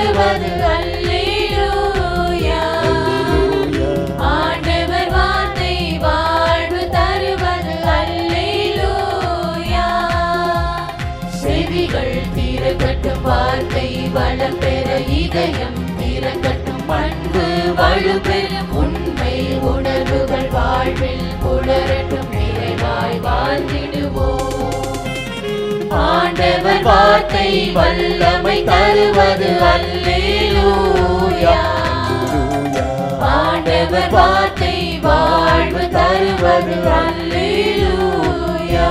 பாடுவது அல்லேலூயா. ஆண்டவர் வார்த்தை வாழ்வு தருவது அல்லேலூயா. செவிகள் திறக்கட்டும் வார்த்தை வளம் பெற இதயம் திறக்கட்டும் பண்பு வலுப்பெறும் உண்மை உணர்வுகள் வாழ்வில் ஆண்டவர் வார்த்தை வல்லமை தருவது அல்லேலூயா. ஆண்டவர் வார்த்தை வாழ்வு தருவது அல்லேலூயா.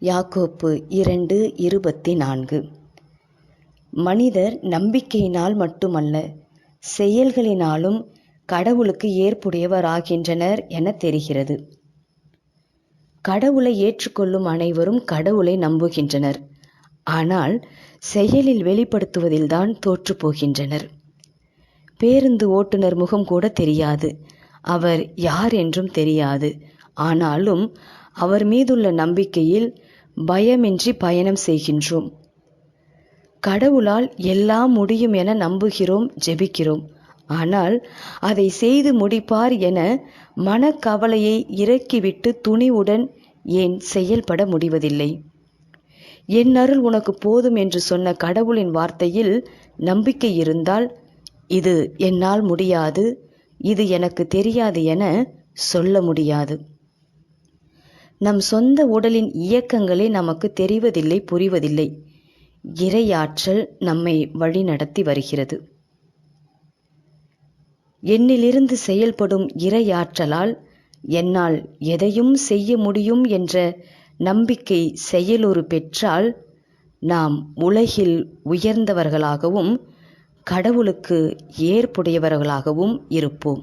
யாக்கோப்பு இரண்டு இருபத்தி நான்கு மனிதர் நம்பிக்கையினால் மட்டுமல்ல செயல்களினாலும் கடவுளுக்கு ஏற்புடையவராகின்றனர் என தெரிகிறது. கடவுளை ஏற்றுக்கொள்ளும் அனைவரும் கடவுளை நம்புகின்றனர். ஆனால் செயலில் வெளிப்படுத்துவதில்தான் தோற்றுப் போகின்றனர். பேருந்து ஓட்டுநர் முகம் கூட தெரியாது. அவர் யார் என்றும் தெரியாது. ஆனாலும் அவர் மீதுள்ள நம்பிக்கையில் பயமின்றி பயணம் செய்கின்றோம். கடவுளால் எல்லாம் முடியும் என நம்புகிறோம் ஜெபிக்கிறோம். ஆனால் அதை செய்து முடிப்பார் என மனக்கவலையை இறக்கிவிட்டு துணிவுடன் ஏன் செயல்பட முடிவதில்லை? என் அருள் உனக்கு போதும் என்று சொன்ன கடவுளின் வார்த்தையில் நம்பிக்கை இருந்தால் இது என்னால் முடியாது இது எனக்கு தெரியாது என சொல்ல முடியாது. நம் சொந்த உடலின் இயக்கங்களே நமக்கு தெரிவதில்லை புரிவதில்லை. இறையாற்றல் நம்மை வழிநடத்தி வருகிறது. என்னிலிருந்து செயல்படும் இறையாற்றலால் என்னால் எதையும் செய்ய முடியும் என்ற நம்பிக்கை செயலுறு பெற்றால் நாம் உலகில் உயர்ந்தவர்களாகவும் கடவுளுக்கு ஏற்புடையவர்களாகவும் இருப்போம்.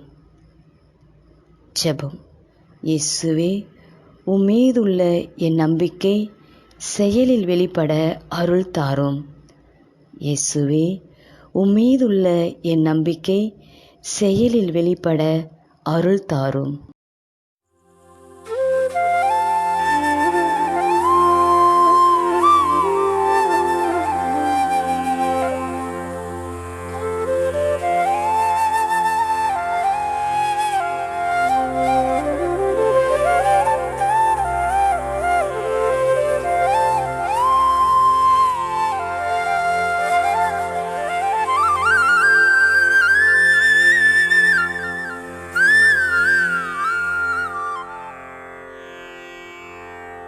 ஜெபம். இயேசுவே உம்மீதுள்ள என் நம்பிக்கை செயலில் வெளிப்பட அருள் தாரும். இயேசுவே உம்மீதுள்ள என் நம்பிக்கை செயலில் வெளிப்பட அருள் தாரும்.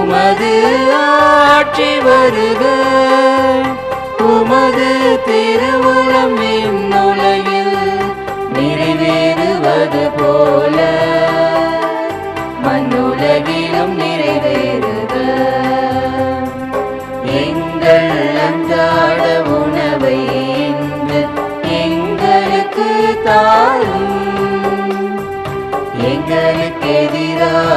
உமது ஆட்சி வருக. உமது திருவுளம் விண்ணுலகில் நிறைவேறுவது போல. மண்ணுலகிலும் நிறைவேறுக. எங்கள் அன்றாட உணவை இன்று எங்களுக்கு தாரும்.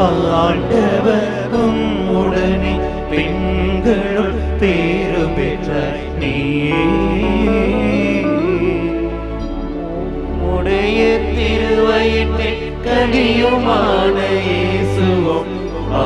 ஆண்டவரும் உடனே பெண்களுள் பேரு பெற்ற நீ. உடைய திருவயிற்றில் கனியுமான இயேசுவோம் ஆ.